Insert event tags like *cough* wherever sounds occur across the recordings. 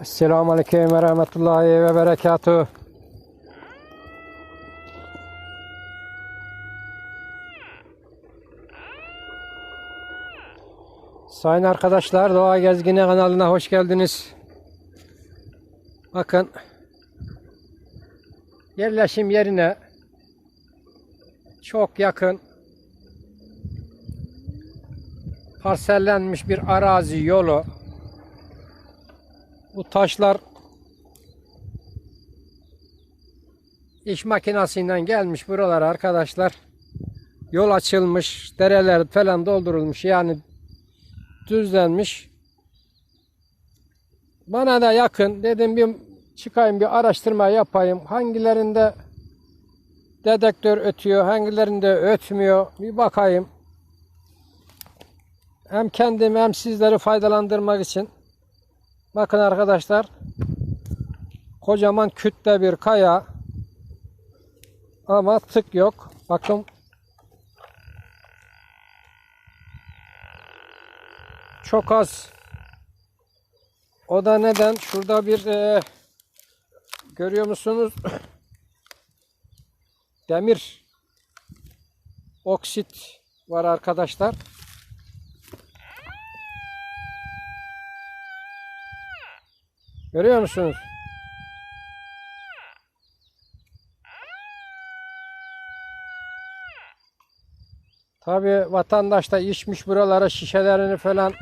Esselamu Aleyküm ve Rahmetullahi ve Berekatuhu. Sayın arkadaşlar Doğa Gezgini kanalına hoş geldiniz. Bakın yerleşim yerine çok yakın parsellenmiş bir arazi yolu bu taşlar iş makinasıyla gelmiş buralara arkadaşlar. Yol açılmış, dereler falan doldurulmuş. Yani düzlenmiş. Bana da yakın. Dedim bir çıkayım bir araştırma yapayım. Hangilerinde dedektör ötüyor, hangilerinde ötmüyor. Bir bakayım. Hem kendim hem sizleri faydalandırmak için Bakın arkadaşlar. Kocaman kütle bir kaya. Ama tık yok. Bakın. Çok az. O da neden? Şurada bir e, görüyor musunuz? *coughs* Demir oksit var arkadaşlar. Görüyor musunuz? Tabi vatandaş da içmiş buralara şişelerini falan.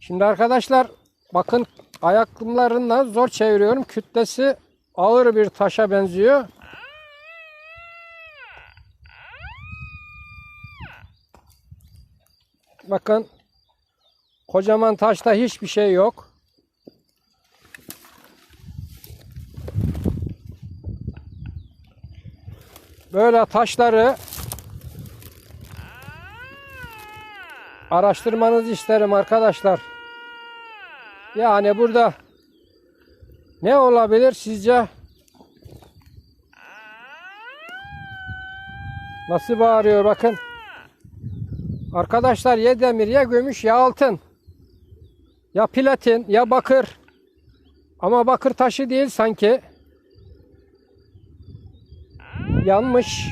Şimdi arkadaşlar bakın ayakkabılarından zor çeviriyorum. Kütlesi ağır bir taşa benziyor. Bakın Kocaman taşta hiçbir şey yok. Böyle taşları araştırmanızı isterim arkadaşlar. Yani burada ne olabilir sizce? Nasıl bağırıyor bakın. Arkadaşlar ya demir ya gümüş ya altın. Ya platin ya bakır. Ama bakır taşı değil sanki. Yanmış.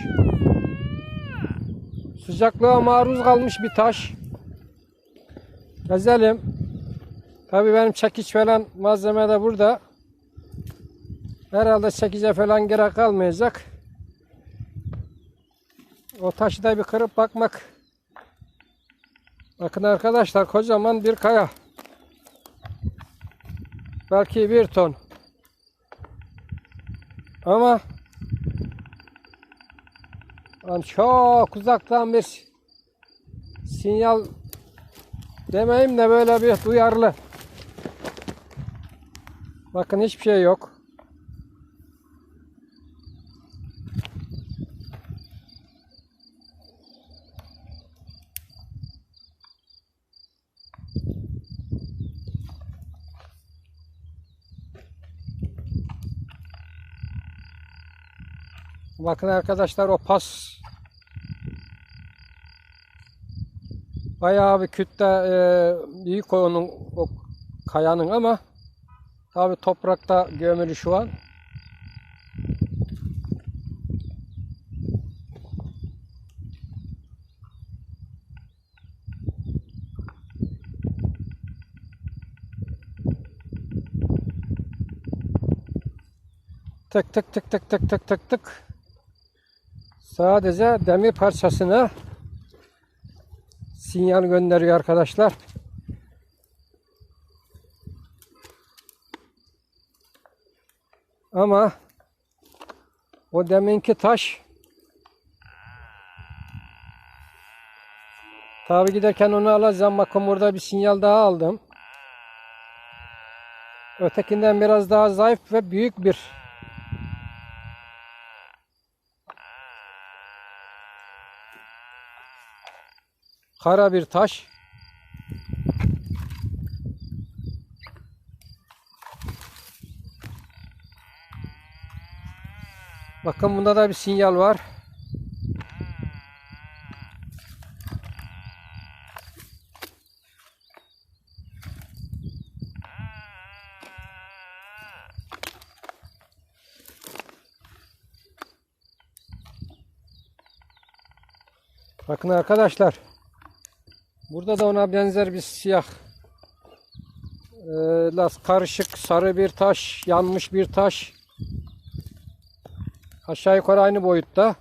Sıcaklığa maruz kalmış bir taş. Gezelim. Tabii benim çekiç falan malzeme de burada. Herhalde çekice falan gerek kalmayacak. O taşı da bir kırıp bakmak. Bakın arkadaşlar kocaman bir kaya. Belki bir ton. Ama yani çok uzaktan bir sinyal demeyeyim de böyle bir duyarlı. Bakın hiçbir şey yok. Bakın arkadaşlar o pas bayağı bir kütle e, büyük onun o kayanın ama tabi toprakta gömülü şu an. Tık tık tık tık tık tık tık tık. Sadece demir parçasına sinyal gönderiyor arkadaşlar. Ama o deminki taş tabi giderken onu alacağım. Bakın burada bir sinyal daha aldım. Ötekinden biraz daha zayıf ve büyük bir kara bir taş. Bakın bunda da bir sinyal var. Bakın arkadaşlar. Burada da ona benzer bir siyah e, karışık sarı bir taş, yanmış bir taş. Aşağı yukarı aynı boyutta.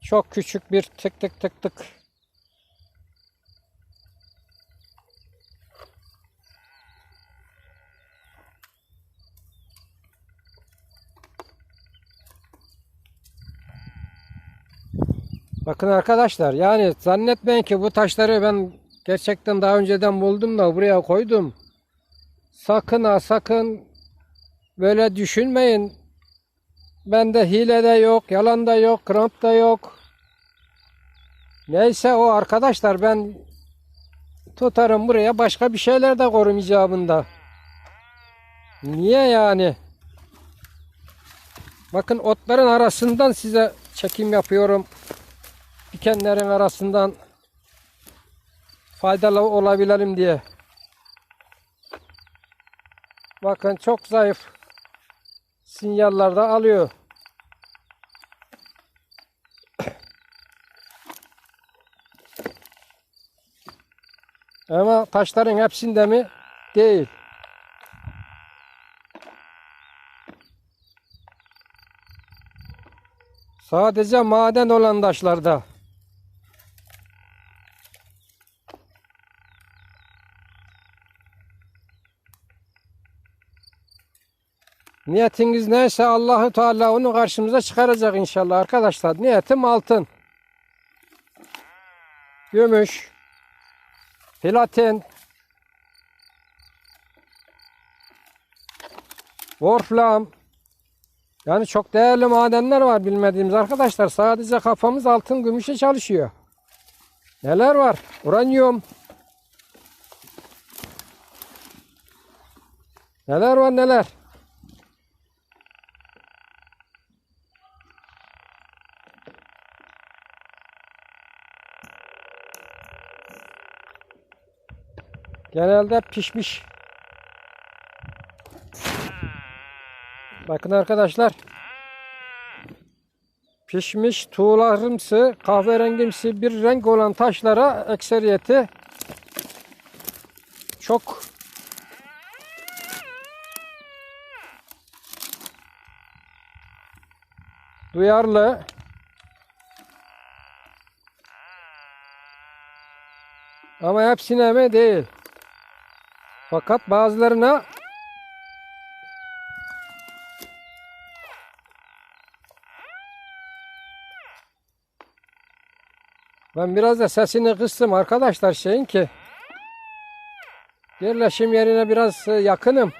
Çok küçük bir tık tık tık tık. Bakın arkadaşlar yani zannetmeyin ki bu taşları ben gerçekten daha önceden buldum da buraya koydum. Sakın ha sakın böyle düşünmeyin. Bende hile de yok, yalan da yok, kramp da yok. Neyse o arkadaşlar ben tutarım buraya başka bir şeyler de korum icabında. Niye yani? Bakın otların arasından size çekim yapıyorum. Dikenlerin arasından faydalı olabilelim diye. Bakın çok zayıf sinyaller de alıyor. *coughs* Ama taşların hepsinde mi? Değil. Sadece maden olan taşlarda. Niyetiniz neyse Allahu Teala onu karşımıza çıkaracak inşallah arkadaşlar. Niyetim altın. Gümüş. Platin. Wolfram. Yani çok değerli madenler var bilmediğimiz arkadaşlar. Sadece kafamız altın gümüşe çalışıyor. Neler var? Uranyum. Neler var neler? Genelde pişmiş. Bakın arkadaşlar. Pişmiş tuğlarımsı, kahverengimsi bir renk olan taşlara ekseriyeti çok duyarlı. Ama hepsine mi değil. Fakat bazılarına ben biraz da sesini kıstım arkadaşlar şeyin ki yerleşim yerine biraz e, yakınım.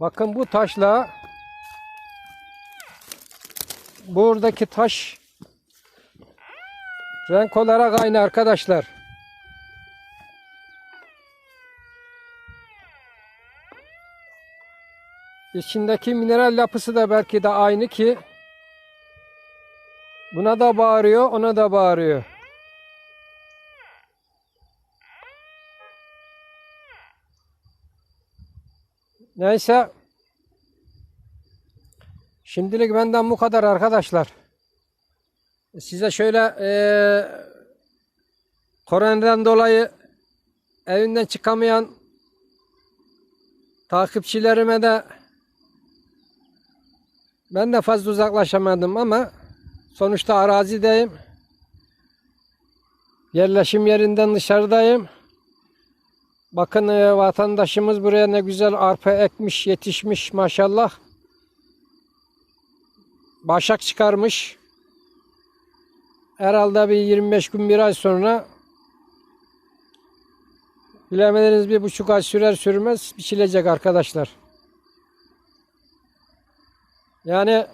Bakın bu taşla buradaki taş renk olarak aynı arkadaşlar. İçindeki mineral yapısı da belki de aynı ki buna da bağırıyor, ona da bağırıyor. Neyse Şimdilik benden bu kadar arkadaşlar. Size şöyle e, koronadan dolayı evinden çıkamayan takipçilerime de ben de fazla uzaklaşamadım ama sonuçta arazideyim. Yerleşim yerinden dışarıdayım. Bakın e, vatandaşımız buraya ne güzel arpa ekmiş, yetişmiş maşallah. Başak çıkarmış. Herhalde bir 25 gün bir ay sonra bilemediniz bir buçuk ay sürer sürmez biçilecek arkadaşlar. Yani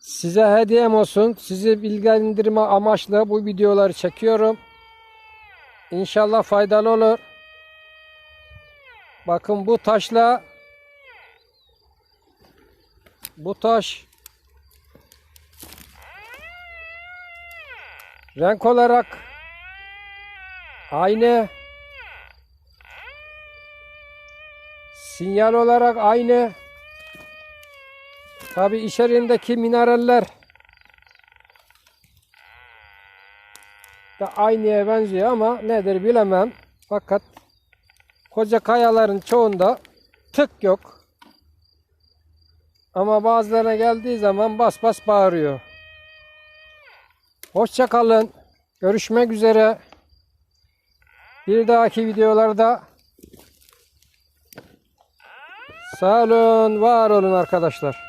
size hediyem olsun. Sizi bilgilendirme amaçlı bu videoları çekiyorum. İnşallah faydalı olur. Bakın bu taşla bu taş renk olarak aynı Sinyal olarak aynı. Tabi içerisindeki mineraller da aynıya benziyor ama nedir bilemem. Fakat koca kayaların çoğunda tık yok. Ama bazılarına geldiği zaman bas bas bağırıyor. Hoşça kalın. Görüşmek üzere. Bir dahaki videolarda sağ olun, var olun arkadaşlar.